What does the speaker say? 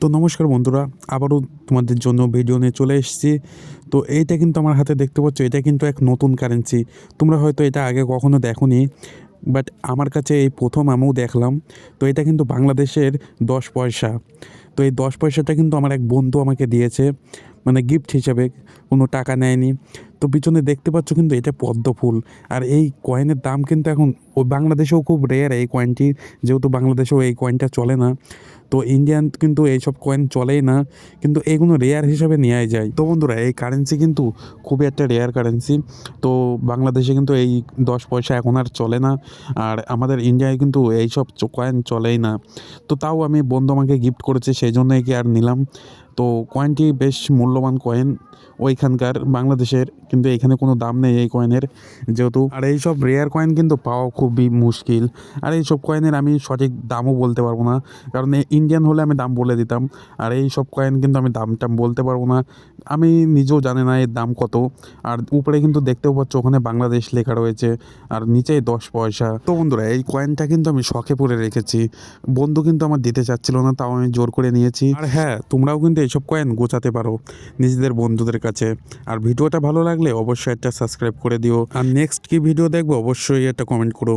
তো নমস্কার বন্ধুরা, আবারও তোমাদের জন্য ভিডিও নিয়ে চলে এসেছি। তো এইটা কিন্তু আমার হাতে দেখতে পাচ্ছ, এটা কিন্তু এক নতুন কারেন্সি তোমরা হয়তো এটা আগে কখনো দেখোনি বাট আমার কাছে এই প্রথম আমিও দেখলাম। তো এটা কিন্তু বাংলাদেশের দশ পয়সা। তো এই দশ পয়সাটা কিন্তু আমার এক বন্ধু আমাকে দিয়েছে। মানে গিফট হিসাবে কোনো টাকা নেয়নি। তো পিছনে দেখতে পাচ্ছ কিন্তু এটা পদ্ম ফুল। আর এই কয়েনের দাম কিন্তু এখন ওই বাংলাদেশেও খুব রেয়ার এই কয়েনটি যেহেতু বাংলাদেশেও এই কয়েনটা চলে না। তো ইন্ডিয়ান কিন্তু এইসব কয়েন চলেই না। কিন্তু এগুলো রেয়ার হিসাবে নেওয়াই যায়। তো বন্ধুরা, এই কারেন্সি কিন্তু খুবই একটা রেয়ার কারেন্সি তো বাংলাদেশে কিন্তু এই দশ পয়সা এখন আর চলে না। আর আমাদের ইন্ডিয়ায় কিন্তু এইসব কয়েন চলেই না। তো তাও আমি বন্ধু আমাকে গিফট করেছে, সেই জন্যই কি আর নিলাম। তো কয়েনটি বেশ মূল্যবান কয়েন ওইখানকার বাংলাদেশের, কিন্তু এখানে কোনো দাম নেই এই কয়েনের যেহেতু আর এইসব রেয়ার কয়েন কিন্তু পাওয়া খুবই মুশকিল। আর এইসব কয়েনের আমি সঠিক দামও বলতে পারব না, কারণ ইন্ডিয়ান হলে আমি দাম বলে দিতাম, আর এই সব কয়েন কিন্তু আমি দাম টাম বলতে পারব না। আমি নিজেও জানি না এর দাম কত, আর উপরে কিন্তু দেখতেও পাচ্ছ ওখানে বাংলাদেশ লেখা রয়েছে, আর নিচে দশ পয়সা। তো বন্ধুরা, এই কয়েনটা কিন্তু আমি শখে পরে রেখেছি, বন্ধু কিন্তু আমার দিতে চাচ্ছিল না, তাও আমি জোর করে নিয়েছি। আর হ্যাঁ তোমরাও কিন্তু এইসব কয়েন গোছাতে পারো। নিজেদের বন্ধুদের কাছে। আর ভিডিওটা ভালো লাগলে অবশ্যই একটা সাবস্ক্রাইব করে দিও। আর নেক্সট কি ভিডিও দেখব, অবশ্যই একটা কমেন্ট করো।